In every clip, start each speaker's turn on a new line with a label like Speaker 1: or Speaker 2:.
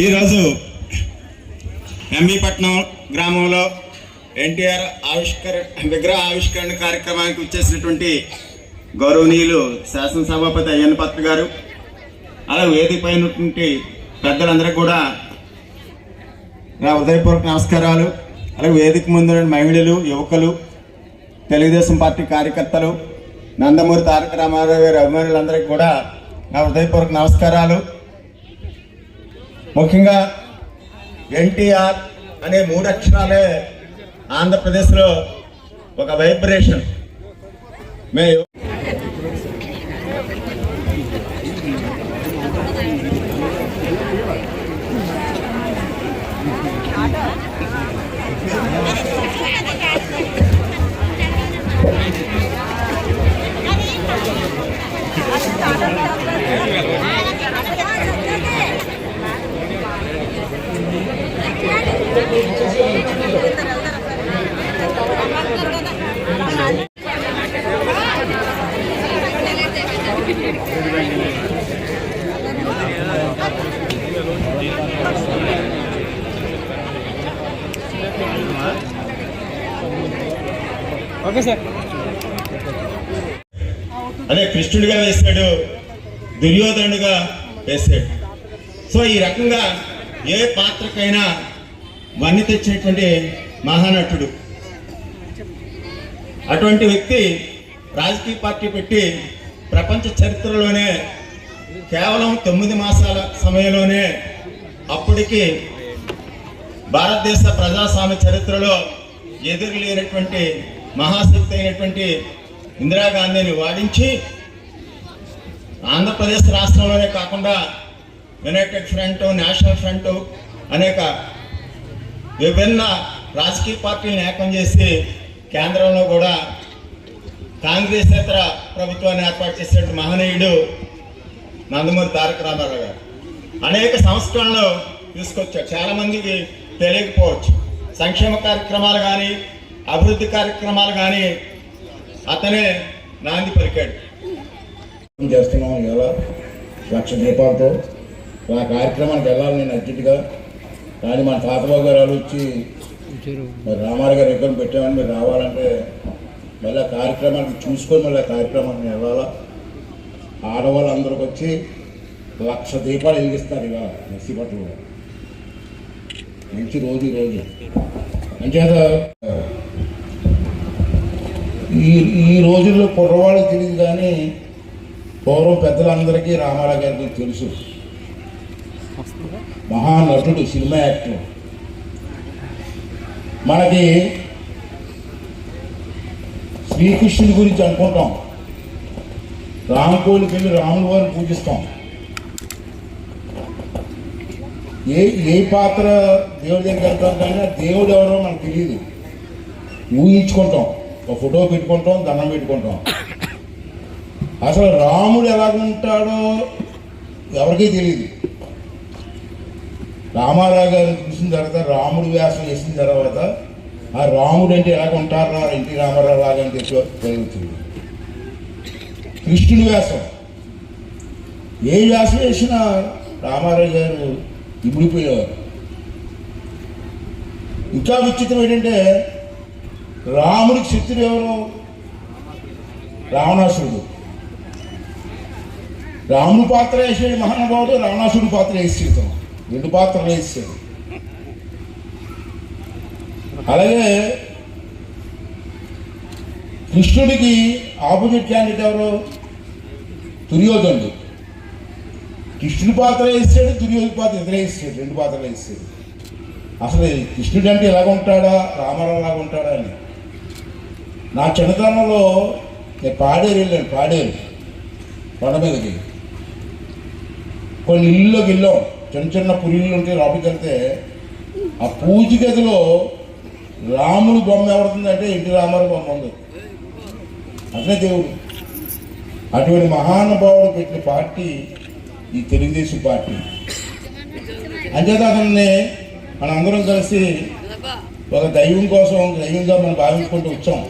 Speaker 1: ఈరోజు ఎంబీపట్నం గ్రామంలో ఎన్టీఆర్ ఆవిష్కర విగ్రహ ఆవిష్కరణ కార్యక్రమానికి వచ్చేసినటువంటి గౌరవనీయులు శాసనసభాపతి అయ్యన్న పత్ర గారు అలా వేదిక పైనటువంటి పెద్దలందరూ పెద్దలందరికీ కూడా నా హృదయపూర్వక నమస్కారాలు అలాగే వేదిక ముందు మహిళలు యువకులు తెలుగుదేశం పార్టీ కార్యకర్తలు నందమూరి తారక రామారావు గారి అభిమానులందరికీ కూడా నా హృదయపూర్వక నమస్కారాలు. ముఖ్యంగా ఎన్టీఆర్ అనే మూడు అక్షరాలే ఆంధ్రప్రదేశ్లో ఒక వైబ్రేషన్. మే
Speaker 2: ఓకే సార్.
Speaker 1: అదే కృష్ణుడిగా వేశాడు దుర్యోధనుడిగా వేశాడు. సో ఈ రకంగా ఏ పాత్రకైనా వన్ని తెచ్చినటువంటి మహానటుడు. అటువంటి వ్యక్తి రాజకీయ పార్టీ పెట్టి ప్రపంచ చరిత్రలోనే కేవలం తొమ్మిది మాసాల సమయంలోనే అప్పటికి భారతదేశ ప్రజాస్వామ్య చరిత్రలో ఎదురులేనటువంటి మహాశక్తి అయినటువంటి ఇందిరాగాంధీని వాడించి ఆంధ్రప్రదేశ్ రాష్ట్రంలోనే కాకుండా యునైటెడ్ ఫ్రంట్ నేషనల్ ఫ్రంట్ అనేక విభిన్న రాజకీయ పార్టీలను ఏకం చేసి కేంద్రంలో కూడా కాంగ్రెస్ ఇతర ప్రభుత్వాన్ని ఏర్పాటు చేసినటువంటి మహనీయుడు నందమూరి తారక రామారావు గారు. అనేక సంస్కరణలు తీసుకొచ్చారు. చాలామందికి తెలియకపోవచ్చు. సంక్షేమ కార్యక్రమాలు కానీ అభివృద్ధి కార్యక్రమాలు కానీ అతనే నాంది పలికాడు.
Speaker 3: చేస్తున్నాం ఇవాళ లక్ష దీపాలతో. ఆ కార్యక్రమానికి వెళ్ళాలి నేను అర్జెంటుగా. కానీ మన తాతబాబు గారు వాళ్ళు వచ్చి మరి రామారావు గారు ఎక్కడ పెట్టామని మీరు రావాలంటే మళ్ళీ ఆ కార్యక్రమానికి చూసుకొని మళ్ళీ ఆ కార్యక్రమానికి వెళ్ళాలా? ఆడవాళ్ళు అందరికి వచ్చి లక్ష దీపాలు వెలిగిస్తారు ఇవాళ నర్సీపట్నంలో. మంచి రోజు రోజు. అంచేత ఈ ఈ రోజుల్లో కుర్రవాళ్ళకి తెలియదు కానీ పూర్వం పెద్దలందరికీ రామారావు గారికి తెలుసు. మహానటుడు సినిమా యాక్టర్. మనకి శ్రీకృష్ణుడి గురించి అనుకుంటాం. రామకోలికి వెళ్ళి రాముల వారిని పూజిస్తాం. ఏ ఏ పాత్ర దేవుడి దగ్గరికి వెళ్తాం కానీ దేవుడు ఎవరో మనకు తెలియదు. ఊహించుకుంటాం. ఒక ఫోటో పెట్టుకుంటాం దండం పెట్టుకుంటాం. అసలు రాముడు ఎలాగుంటాడో ఎవరికీ తెలియదు. రామారావు గారు చూసిన తర్వాత రాముడు వ్యాసం వేసిన తర్వాత ఆ రాముడు అంటే ఎలా ఉంటారా ఎన్టీ రామారావు లాగా అని చెప్పి జరుగుతుంది కృష్ణుడి వ్యాసం. ఏ వ్యాసం వేసినా రామారావు గారు ఇమిడిపోయేవారు. ఇంకా విచిత్రం ఏంటంటే రాముడికి శత్రుడు ఎవరు? రావణాసురుడు. రాముడు పాత్ర వేసేది మహానుభావుడు రావణాసురుడు పాత్ర వేసి రెండు పాత్రలు ఇచ్చాడు అలాగే కృష్ణుడికి ఆపోజిట్ క్యాండిడేట్ ఎవరు? దుర్యోధనుడు. కృష్ణుడి పాత్ర వేసాడు దుర్యోధన పాత్ర ఇతర రెండు పాత్రలు వేసాడు. అసలు కృష్ణుడు అంటే ఎలాగ ఉంటాడా? రామారావు లాగా ఉంటాడా అని. నా చిన్నతనంలో నేను పాడేరు వెళ్ళాను పాడేరు. కొండ మీదకి. కొన్ని ఇల్లులోకి వెళ్ళాం. చిన్న చిన్న పురిళ్ళు ఉంటే లోపలికి వెళ్తే ఆ పూజ గదిలో రాముడు బొమ్మ ఎవరుతుందంటే ఇంటి రామారావు బొమ్మ ఉంది. అదే దేవుడు. అటువంటి మహానుభావుడు పెట్టిన పార్టీ ఈ తెలుగుదేశం పార్టీ. అంచేత అతన్ని మన అందరం కలిసి ఒక దైవం కోసం దైవంగా మనం భావించుకుంటూ వచ్చాం.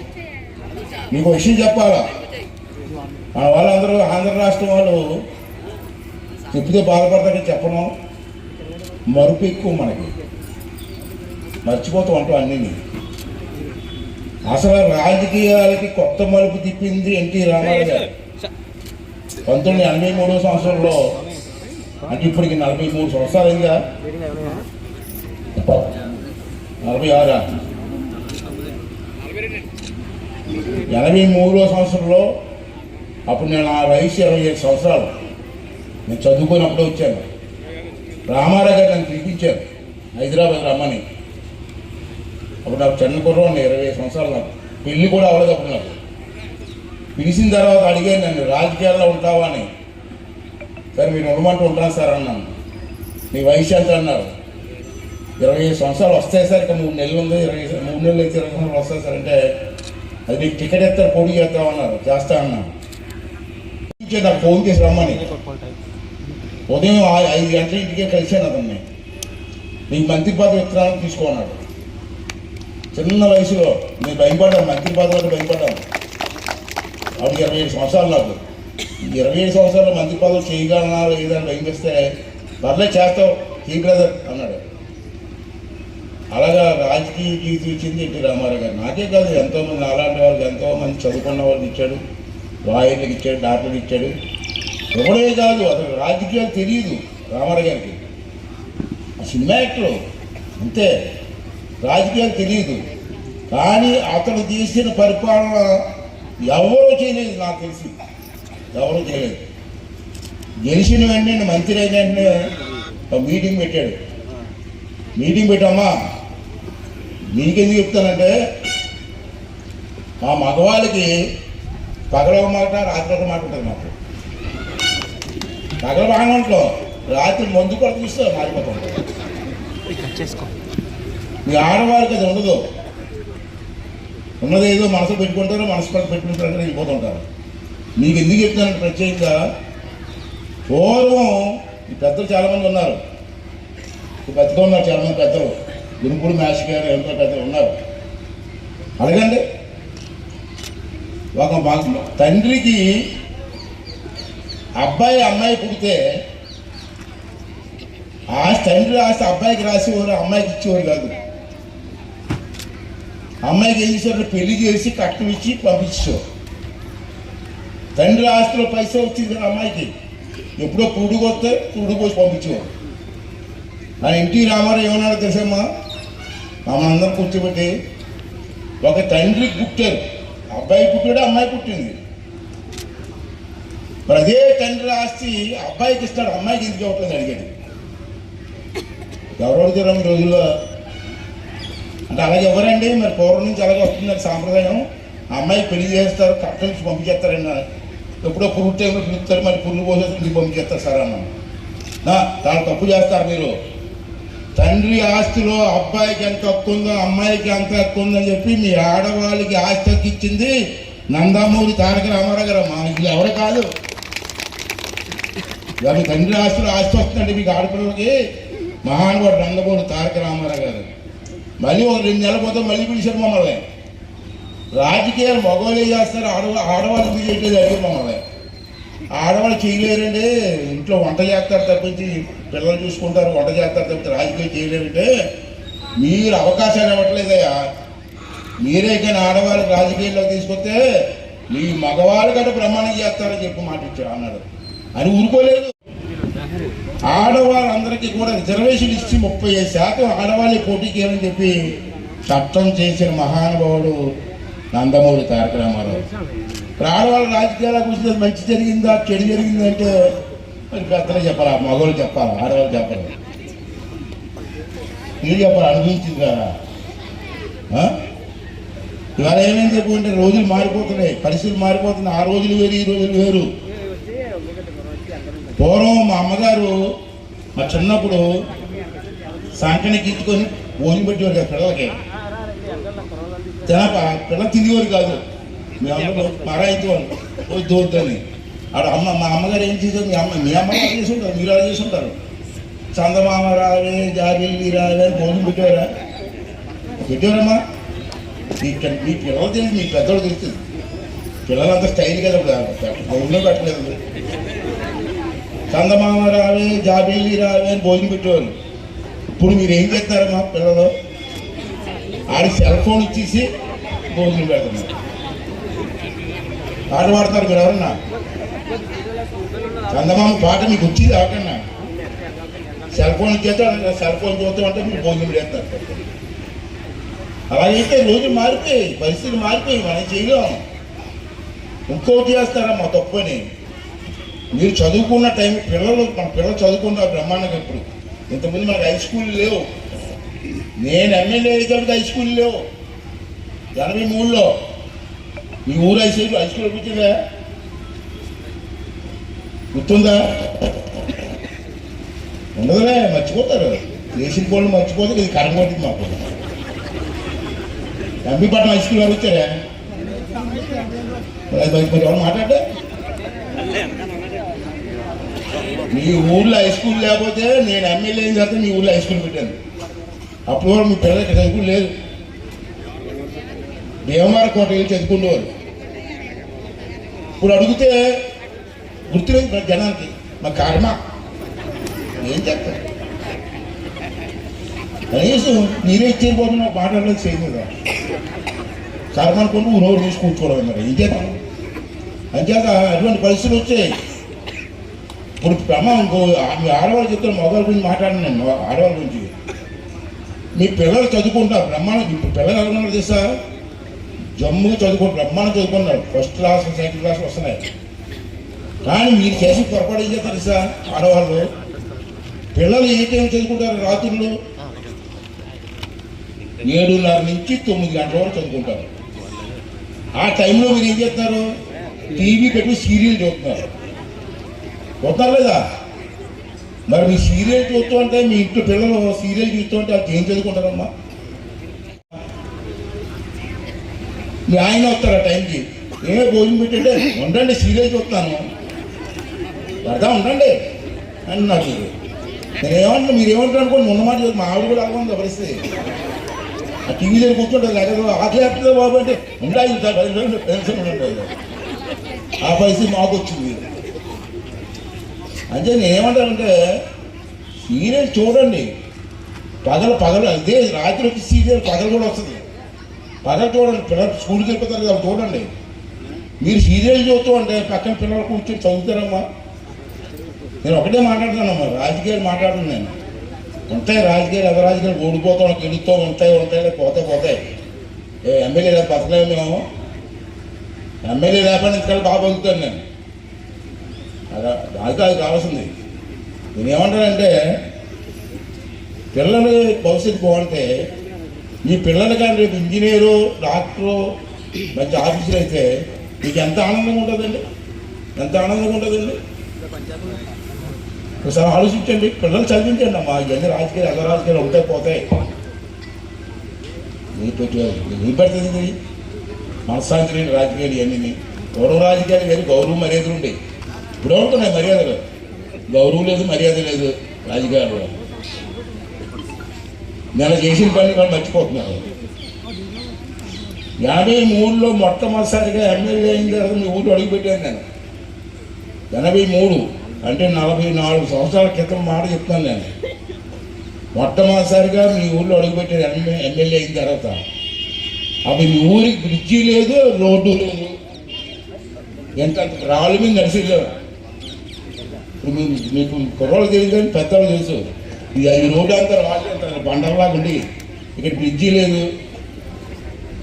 Speaker 3: మీకు విషయం చెప్పాలా? మన వాళ్ళందరూ ఆంధ్ర రాష్ట్రం వాళ్ళు చెప్తే బాధపడతారని చెప్పడం. మరుపు ఎక్కువ మనకి. మర్చిపోతూ ఉంటాం అన్నీ. అసలు రాజకీయాలకి కొత్త మలుపు తిప్పింది ఎన్టీ రామారావు గారు. పంతొమ్మిది ఎనభై మూడో సంవత్సరంలో అంటే ఇప్పటికి నలభై మూడు సంవత్సరాలు నలభై ఆరా? ఎనభై మూడో సంవత్సరంలో అప్పుడు నేను ఆ వయసు ఇరవై ఏడు సంవత్సరాలు. నేను చదువుకున్నప్పుడు వచ్చాను. రామారావు గారు నన్ను పిలిపించారు. హైదరాబాద్ రమ్మని. అప్పుడు నాకు చిన్న కుర్రం ఇరవై ఐదు సంవత్సరాలు నాకు పెళ్ళి కూడా అవ్వలేదు అప్పుడు నాకు. పిలిచిన తర్వాత అడిగాను నన్ను రాజకీయాల్లో ఉంటావా? అని. సరే మీరు ఉండమంటూ ఉంటాను సార్ అన్నాను. మీ వయసు ఎంత? అన్నారు. ఇరవై ఐదు సంవత్సరాలు వస్తాయి సార్ ఇక మూడు నెలలు ఉంది. ఇరవై మూడు నెలలు అయితే ఇరవై సంవత్సరాలు వస్తాయి సార్ అంటే అది నీకు టికెట్ ఎత్తారు పోటీ చేస్తామన్నారు చేస్తా అన్నాను. నాకు ఫోన్ చేసి రమ్మని. ఉదయం ఐదు గంటల ఇంటికే కలిశాను అతన్ని. నీకు మంత్రి పదవి విత్తనాలు తీసుకున్నాడు. చిన్న వయసులో నేను భయపడ్డాను మంత్రి పదవి భయపడ్డాను. అప్పుడు ఇరవై ఏడు సంవత్సరాలు నాకు. ఇరవై ఏడు సంవత్సరాలు మంత్రి పదవి చేయగలనా లేదని భయం వేస్తే పర్లే చేస్తావు ఈ బ్రదర్? అన్నాడు. అలాగా రాజకీయ జీవితం ఇచ్చింది ఎన్టీ రామారావు గారు. నాకే కాదు ఎంతోమంది అలాంటి వాళ్ళకి ఎంతో మంది చదువుకున్న వాళ్ళకి ఇచ్చాడు లాయర్లకు ఇచ్చాడు డాక్టర్కి ఇచ్చాడు. ఎవడే కాదు అసలు రాజకీయాలు తెలియదు రామారావు గారికి. ఆ సినిమా యాక్టర్ అంతే. రాజకీయాలు తెలియదు కానీ అతను తీసిన పరిపాలన ఎవరూ చేయలేదు నాకు తెలిసి. ఎవరూ చేయలేదు. గెలిచిన వెంటనే మంత్రి అయిన వెంటనే ఒక మీటింగ్ పెట్టాడు. మీటింగ్ పెట్టమ్మా. మీకెందుకు చెప్తానంటే మా మగవాళ్ళకి పగల మాట రాత్రి మాట ఉంటుంది మాకు. పగల బాగానే ఉంటాం రాత్రి మందు కూడా చూస్తే మారిపోతాం. మీ ఆడవారికి అది ఉండదు. ఉన్నది ఏదో మనసు పెట్టుకుంటారో మనసు పట్ల పెట్టుకుంటారో వెళ్ళిపోతుంటారు మీకు ఎందుకు చెప్తానంటే ప్రత్యేకంగా పూర్వం ఈ పెద్దలు చాలామంది ఉన్నారు. ఈ బతిగా ఉన్నారు చాలామంది పెద్దలు. గురుపుడు మేష గారు ఎంతో పెద్దలు ఉన్నారు. అడగండి. ఒక తండ్రికి అబ్బాయి అమ్మాయి పుడితే ఆ తండ్రి రాసి అబ్బాయికి రాసేవారు అమ్మాయికి ఇచ్చేవారు కాదు. అమ్మాయికి ఏం చేసేవారు పెళ్ళి చేసి కట్నం ఇచ్చి పంపించేవారు తండ్రి ఆస్తిలో పైసా వచ్చింది కదా అమ్మాయికి. ఎప్పుడో కూడుకొస్తే కొస్తే పురుడు పంపించేవారు ఆ ఎన్టీ రామారావు ఏమన్నాడు తెలుసమ్మా? మమ్మల్ని అందరం కూర్చోబెట్టి ఒక తండ్రికి పుట్టారు. అబ్బాయి పుట్టాడు అమ్మాయి పుట్టింది. మరి అదే తండ్రి ఆస్తి అబ్బాయికి ఇస్తాడు అమ్మాయికి ఎందుకు ఇవ్వట్లేదు అడిగాడు. ఎవరు తీరం రోజుల్లో అంటే అలాగే ఎవరండి? మరి పూర్వం నుంచి అలాగే వస్తుంది సాంప్రదాయం. అమ్మాయి పెళ్ళి చేస్తారు కట్ట నుంచి పంపించేస్తారండి ఎప్పుడో పురుగు టైంలో పిలుస్తారు మరి పురుగు పోసేసి ఇంటికి పంపించేస్తారు సార్ అన్న. దాని తప్పు చేస్తారు మీరు. తండ్రి ఆస్తిలో అబ్బాయికి ఎంత హక్కు ఉందో అమ్మాయికి ఎంత హక్కు ఉందని చెప్పి మీ ఆడవాళ్ళకి ఆస్తి హక్కు ఇచ్చింది నందమూరి తారక రామారావు గారు. మా ఇది ఎవరు కాదు. ఇవాళ తండ్రి ఆస్తులు ఆస్తి వస్తుందండి మీకు ఆడపిల్లలకి. మహానుభావుడు నందమూరి తారక రామారావు గారు. మళ్ళీ ఒక రెండు నెలల పోతే మళ్ళీ పిలిచారు మమ్మల్ని. రాజకీయాలు మగవాళ్ళు ఏం చేస్తారు? ఆడవాళ్ళు ఆడవాళ్ళు ఎందుకు చేయట్లేదు అడిగారు మమ్మల్ని. ఆడవాళ్ళు చేయలేరండి ఇంట్లో వంట చేస్తారు తప్పించి పిల్లలు చూసుకుంటారు వంట చేస్తారు తప్పించి రాజకీయం చేయలేరంటే మీరు అవకాశాలు ఇవ్వట్లేదయ్యా. మీరే కానీ ఆడవాళ్ళకి రాజకీయాల్లో తీసుకొస్తే మీ మగవాళ్ళు కంటే బ్రహ్మాండం చేస్తారని చెప్పి మాట ఇచ్చారు అన్నాడు. అని ఊరుకోలేదు. ఆడవాళ్ళందరికీ కూడా రిజర్వేషన్ ఇచ్చి ముప్పై ఐదు శాతం ఆడవాళ్ళే పోటీకి ఏమని చెప్పి చట్టం చేసిన మహానుభావుడు నందమూరి తారక రామారావు. ఇప్పుడు ఆడవాళ్ళ రాజకీయాలకు వస్తే మంచి జరిగిందా చెడు జరిగిందంటే మరి పెద్దలు చెప్పాలి మగవాళ్ళు చెప్పాలి ఆడవాళ్ళు చెప్పాలి? మీరు చెప్పాలి అనుభవించింది? కదా ఇవాళ ఏమేమి చెప్పుకుంటే రోజులు మారిపోతున్నాయి పరిస్థితులు మారిపోతున్నాయి ఆ రోజులు వేరు ఈ రోజులు వేరు. పూర్వం మా అమ్మగారు మా చిన్నప్పుడు సంకనికి ఇచ్చుకొని ఓని పెట్టేవారు కదా పిల్లలకి తినప పిల్ల తినేవారు కాదు మీ అమ్మ మరాయించేవాళ్ళు వద్దు వద్దని ఆడ అమ్మ మా అమ్మగారు ఏం చేశారు మీ అమ్మ మీ అమ్మ అలా చేసి ఉంటారు మీరు అలా చేసి ఉంటారు చందమామ రావే జాబిల్లి రావే అని భోజనం పెట్టేవారా పెట్టేవారమ్మా మీ మీ పిల్లలు తెలియదు మీ పెద్దలు తెలుస్తుంది పిల్లలంతా స్టైల్ కదా గౌన్లో పెట్టలేదు చందమామ రావే జాబీలి రావే అని భోజనం పెట్టేవారు ఇప్పుడు మీరు ఏం చేస్తున్నారమ్మా పిల్లలు? ఆడి సెల్ ఫోన్ ఇచ్చేసి భోజనం పెడుతున్నారు పాట పాడతారు మీరు ఎవరన్నా? చందమామ పాట మీకు వచ్చింది ఎవరికన్నా? సెల్ ఫోన్ ఇచ్చేస్తే సెల్ ఫోన్ చూస్తాం ఉంటే మీరు భోజనం చేస్తారు అలాగైతే రోజు మారిపోయి పరిస్థితులు మారిపోయి మనం చేయలేం. ఇంకోటి చేస్తారా మా తప్పని మీరు చదువుకున్న టైం పిల్లలు మన పిల్లలు చదువుకున్న బ్రహ్మాండంగా ఇప్పుడు. ఇంతకుముందు మనకు హై స్కూల్ లేవు. నేను ఎమ్మెల్యే అయ్యేటప్పుడు హై స్కూల్ లేవు. ఎనభై మూడులో. మీ ఊరు హై స్కూల్ హై స్కూల్ కూర్చుందా గుర్తుందా? ఉండదులే మర్చిపోతారు. చేసిన కోళ్ళు మర్చిపోతే ఇది కరెంట్ పడుతుంది మాకు. ఎంపీపట్నం హై స్కూల్ వచ్చారా? మరి ఎవరు మాట్లాడే మీ ఊళ్ళో హై స్కూల్ లేకపోతే నేను ఎమ్మెల్యే అయిన తర్వాత మీ ఊళ్ళో హై స్కూల్ పెట్టాను. అప్పుడు వరకు మీ పిల్లలకి చదువుకుని లేదు భీమవరం కోట వెళ్ళి చదువుకునేవారు. ఇప్పుడు అడిగితే గుర్తులేదు మా జనానికి మా కర్మ. ఏం చెప్తారు కనీసం మీరే ఇచ్చేయబోతున్న మాట్లాడలేదు చేయలేదు కర్మ అనుకుంటూ నోరు మూసి కూర్చోవడం మరి. ఏం చేద్దాం? అంచేత అటువంటి పరిస్థితులు వచ్చాయి. ఇప్పుడు అమ్మ ఇంకో మీ ఆడవాళ్ళు చెప్తారు మగవాళ్ళ గురించి మాట్లాడిన నేను ఆడవాళ్ళ గురించి. మీ పిల్లలు చదువుకుంటారు బ్రహ్మాండం ఇప్పుడు పిల్లలు ఎలా తెలుసా? జమ్ము చదువుకుంటారు బ్రహ్మాండం చదువుకున్నారు ఫస్ట్ క్లాస్ సెకండ్ క్లాస్ వస్తున్నాయి. కానీ మీరు చేసి పొరపాటు ఏం చేస్తారు తెలుసా? ఆడవాళ్ళు పిల్లలు ఏ టైం చదువుకుంటారు? రాత్రులు ఏడున్నర నుంచి తొమ్మిది గంటల వరకు చదువుకుంటారు. ఆ టైంలో మీరు ఏం చేస్తున్నారు? టీవీ పెట్టి సీరియల్ చూస్తున్నారు. పోతారు లేదా మరి మీ సీరియల్ చూస్తూ ఉంటే మీ ఇంట్లో పిల్లలు సీరియల్ చూస్తూ ఉంటే వాళ్ళు ఏం చదువుకుంటారమ్మా? మీ ఆయన వస్తారు ఆ టైంకి? ఏమే భోజనం పెట్టండి. ఉండండి సీరియల్ చూస్తాను. పడదా ఉండండి. అని నాకు నేను మీరేమంటారు అనుకోండి ఉన్న మాట మా ఆవిడ కూడా అవ్వండి పరిస్థితి ఆ టీవీ దగ్గర కూర్చుంటుంది లేకపోతే ఆకలి వేస్తుందో బాబు అంటే ఉండాలి సార్ పది రోజులు పెన్షన్ ఆ పరిస్థితి మాకు వచ్చింది. అంటే నేను ఏమంటానంటే సీరియల్ చూడండి. పగలు పగలు అదే రాత్రి వచ్చి సీరియల్ పగలు కూడా వస్తుంది. పగలు చూడండి పిల్లలు స్కూల్కి వెళ్ళిపోతారు కదా చూడండి. మీరు సీరియల్ చూస్తూ అంటే పక్కన పిల్లలు కూర్చొని చదువుతారమ్మా. నేను ఒకటే మాట్లాడుతానమ్మా రాజకీయాలు మాట్లాడుతున్నాను నేను. ఉంటాయి రాజకీయాలు ఎవరు రాజకీయాలు ఓడిపోతాం గెలుస్తూ ఉంటాయి ఉంటాయి పోతే పోతాయి ఏ ఎమ్మెల్యే లేక బతకలేము మేము. ఎమ్మెల్యే లేకపోతే ఇంటికాడ బాగా బతుకుతాను నేను. దానికి అది కావాల్సింది. నేను ఏమంటానంటే పిల్లలు భవిష్యత్తు బాగుంటే ఈ పిల్లలు కానీ రేపు ఇంజనీరు డాక్టరు మంచి ఆఫీసులు అయితే మీకు ఎంత ఆనందంగా ఉంటుందండి? ఎంత ఆనందంగా ఉంటుందండి? ఒకసారి ఆలోచించండి పిల్లలు చదివించండి అమ్మా. ఇవన్నీ రాజకీయాలు ఎలా రాజకీయాలు ఒకటే పోతాయి ఏం పెడుతుంది మనశ్శాంతి లేని రాజకీయాలు ఇవన్నీ గౌరవ రాజకీయాలు వేరు గౌరవ మర్యాదలు ఉండేవి ఇప్పుడు ఉంటున్నాయి మర్యాదలు. గౌరవం లేదు మర్యాద లేదు రాజకీయాల్లో. నేను చేసిన పని వాళ్ళు మర్చిపోతున్నారు. యాభై మూడులో మొట్టమొదటిసారిగా ఎమ్మెల్యే అయిన తర్వాత మీ ఊళ్ళో అడుగుపెట్టాను నేను. ఎనభై మూడు అంటే నలభై నాలుగు సంవత్సరాల క్రితం మాట చెప్తాను నేను. మొట్టమొదటిసారిగా మీ ఊళ్ళో అడుగుపెట్టాను ఎమ్మె ఎమ్మెల్యే అయిన తర్వాత. అవి మీ ఊరికి బ్రిడ్జి లేదు రోడ్డు లేదు. ఎంత రాళ్ళ మీద నడిచేది మీరు మీకు కుర్రోళ్ళు తెలియదు కానీ పెద్దవాళ్ళు తెలుసు. ఇది ఈ రోడ్డు అంతా రాళ్ళు బండర్లాగా ఉండి ఇక్కడ బ్రిడ్జి లేదు.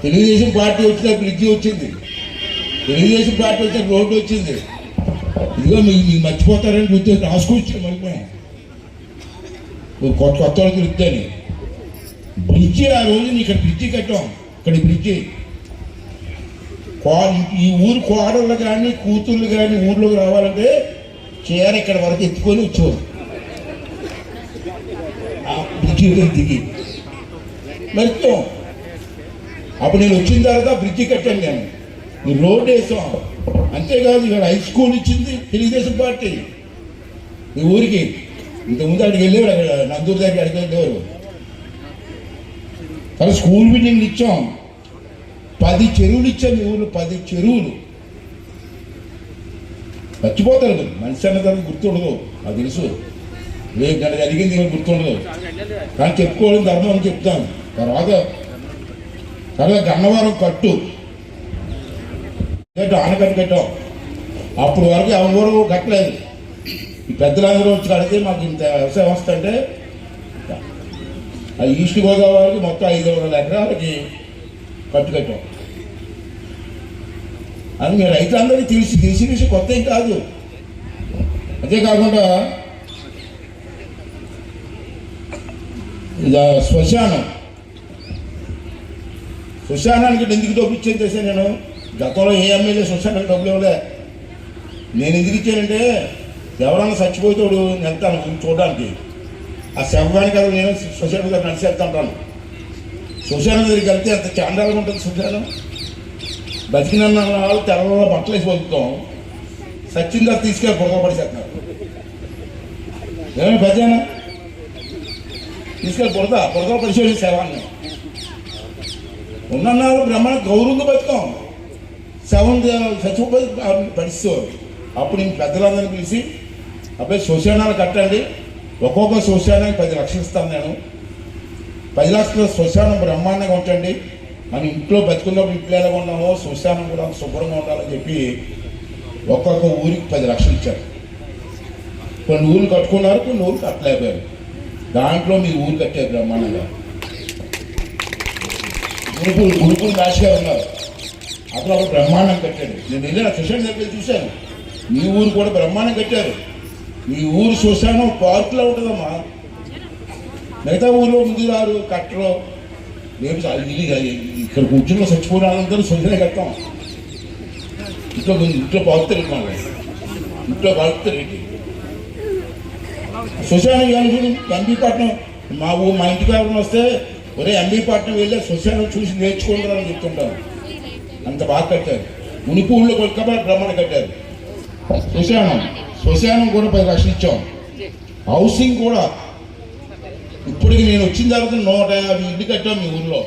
Speaker 3: తెలుగుదేశం పార్టీ వచ్చిన బ్రిడ్జి వచ్చింది. తెలుగుదేశం పార్టీ వచ్చిన రోడ్డు వచ్చింది. ఇదిగో మీ మీరు మర్చిపోతారని గుర్తు రాసుకొచ్చాను మళ్ళీ కొత్త కొత్త వాళ్ళకి వృద్ధాన్ని బ్రిడ్జి ఆ రోజు ఇక్కడ బ్రిడ్జి కట్టాం. ఇక్కడ బ్రిడ్జి. కో- ఈ ఊరు కోడళ్ళు కానీ కూతుళ్ళు కానీ ఊర్లోకి రావాలంటే చీర ఇక్కడ వరకు ఎత్తుకొని వచ్చేవారు. ఆ బ్రిడ్జి దిగి. మెత్తం అప్పుడు నేను వచ్చిన తర్వాత బ్రిడ్జి కట్టాను నేను. ఈ రోడ్ వేసాం. అంతేకాదు ఇక్కడ హై స్కూల్ ఇచ్చింది తెలుగుదేశం పార్టీ. ఈ ఊరికి ఇంతకుముందు అక్కడికి వెళ్ళేవారు అక్కడ నందూరు దగ్గర అడిగి వెళ్ళేవారు. కానీ స్కూల్ బిల్డింగ్ ఇచ్చాం. పది చెరువులు ఇచ్చాం ఈ ఊళ్ళో పది చెరువులు. చచ్చిపోతారు. మీరు. మనిషి అన్న దానికి గుర్తుండదు. అది తెలుసు. రేపు గంట జరిగింది గుర్తుండదు. కానీ చెప్పుకోవడం ధర్మం అని చెప్తాను. తర్వాత తర్వాత గన్నవరం కట్టు. కట్టు ఆనకట్టు కట్టాం. అప్పుడు వరకు ఎవరు కట్టలేదు. ఈ పెద్దలందరూ వచ్చి కడితే మాకు ఇంత వ్యవసాయం వస్తుంటే ఈస్ట్ గోదావరికి మొత్తం ఐదు వందల ఎకరాలకి కట్టు కట్టాం. అది మీ రైతులందరికీ తెలిసి తెలిసిన విషయం కొత్త ఏం కాదు. అంతేకాకుండా ఇలా శ్మశానం. శ్మశానానికి ఎందుకు డబ్బు ఇచ్చేది తెలుసా నేను? గతంలో ఏ ఎమ్మెల్యే శ్మశానానికి డబ్బులు ఇవ్వలే. నేను ఎందుకు ఇచ్చానంటే ఎవరన్నా చచ్చిపోతాడు నేను వెళ్తాను చూడడానికి. ఆ శవానికి అది నేను శ్మశానం దగ్గర నడిచేస్తా ఉంటాను. శ్మశానం దగ్గరికి వెళ్తే అంత చాండాలుగా ఉంటుంది శ్మశానం? బతికినన్న వాళ్ళు తెల్లలో బట్టలు వేసి బతుకుతాం సచిన్ గారు తీసుకెళ్ళి బుర్ర పడిసేస్తున్నారు ఏమైనా పెద్దనా తీసుకెళ్ళి బురద బురద పరిశోధన శవాన్ని. ఉన్నన్నారు బ్రహ్మణ గౌరవంగా బతుకాం శవం చచ్చిపోయి పరిస్థితి అప్పుడు ఇంక పెద్దలందరినీ పిలిచి అబ్బాయి శ్మశానాలు కట్టండి. ఒక్కొక్క శ్మశానానికి పది లక్షలు ఇస్తాను నేను. పది లక్షల శ్మశానం బ్రహ్మాండంగా ఉంటండి మన ఇంట్లో బతుకున్నప్పుడు ఇంట్లో ఎలా ఉన్నామో శ్మశానం కూడా శుభ్రంగా ఉండాలని చెప్పి ఒక్కొక్క ఊరికి పది లక్షలు ఇచ్చారు. కొన్ని ఊళ్ళు కట్టుకున్నారు కొన్ని ఊళ్ళు కట్టలేకపోయారు. దాంట్లో మీ ఊరు కట్టారు బ్రహ్మాండంగా. గురుకులు గురుకులు రాశిగా ఉన్నారు. అప్పుడు ఒక బ్రహ్మాండం కట్టాడు నేను వెళ్ళిన శ్మశానం దగ్గర చూశాను. మీ ఊరు కూడా బ్రహ్మాండం కట్టారు. మీ ఊరు శ్మశానం పార్కులో ఉంటుందమ్మా. మిగతా ఊళ్ళో ముందు రారు కట్టరు. రేపు ఇది ఇక్కడ కూర్చున్న చచ్చిపోయిన వాళ్ళందరూ కట్టాం. ఇంట్లో ఇంట్లో బాగుతారు మన ఇంట్లో పాకుతారు ఏంటి శ్మశానం కానీ ఎంబీపట్నం మా ఊ మా ఇంటి ఎవరైనా వస్తే ఒరే ఎంబీపట్నం వెళ్ళి శ్మశానం చూసి నేర్చుకుంటారని చెప్తుంటారు. అంత బాగా కట్టారు. ఉనిపూళ్ళు కొట్టుకపోయి బ్రహ్మణ కట్టారు. శ్మశానం శ్మశానం కూడా పది లక్షలు ఇచ్చాం. హౌసింగ్ కూడా ఇప్పటికి నేను వచ్చిన తర్వాత నూట యాభై ఇల్లు కట్టాం మీ ఊర్లో.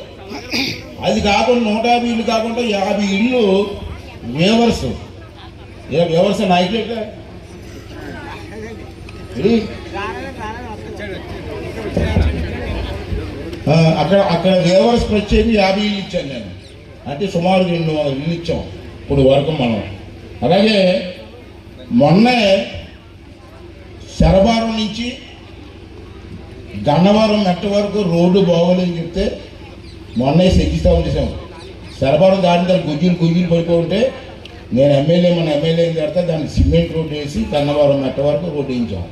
Speaker 3: అది కాకుండా నూట యాభై ఇల్లు కాకుండా యాభై ఇల్లు వేవర్స్. ఏ వేవర్స్ నాయకులే అక్కడ అక్కడ వేవర్స్ ప్రత్యేకంగా యాభై ఇల్లు ఇచ్చాను నేను. అంటే సుమారు రెండు వందల ఇల్లు ఇచ్చాం ఇప్పుడు వరకు మనం. అలాగే మొన్నే శరభారం నుంచి గన్నవరం మెట్ట వరకు రోడ్డు బాగోలేదని చెప్తే మొన్నే శంకుస్థాపన చేసాము శరభారం దాటిన దాని గుజ్జులు గుజ్జులు పడిపోతుంటే నేను ఎమ్మెల్యే మన ఎమ్మెల్యే అయిన తర్వాత దానికి సిమెంట్ రోడ్డు వేసి గన్నవరం మెట్ట వరకు రోడ్డు వేయించాం.